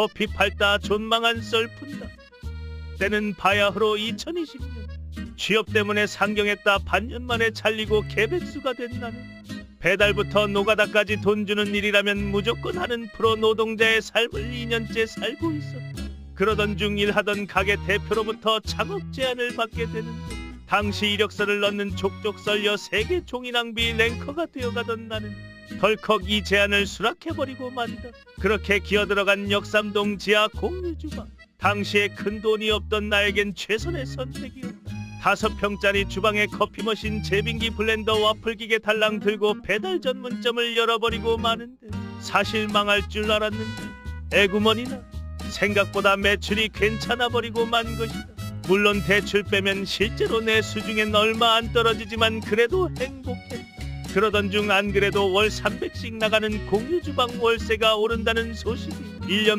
커피 팔다 존망한 썰푼다. 때는 바야흐로 2020년. 취업 때문에 상경했다 반년 만에 잘리고 개백수가 된 나는 배달부터 노가다까지 돈 주는 일이라면 무조건 하는 프로 노동자의 삶을 2년째 살고 있었다. 그러던 중 일하던 가게 대표로부터 작업 제안을 받게 되는데 당시 이력서를 넣는 족족 썰려 세계 종이 낭비 랭커가 되어가던 나는 덜컥 이 제안을 수락해버리고 만다. 그렇게 기어들어간 역삼동 지하 공유주방. 당시에 큰 돈이 없던 나에겐 최선의 선택이었다. 다섯 평짜리 주방에 커피 머신 제빙기 블렌더 와플 기계 달랑 들고 배달 전문점을 열어버리고 마는데 사실 망할 줄 알았는데 애구머니나 생각보다 매출이 괜찮아 버리고 만 것이다. 물론 대출 빼면 실제로 내 수중엔 얼마 안 떨어지지만 그래도 행복했다. 그러던 중 안 그래도 월 300씩 나가는 공유 주방 월세가 오른다는 소식이 1년 만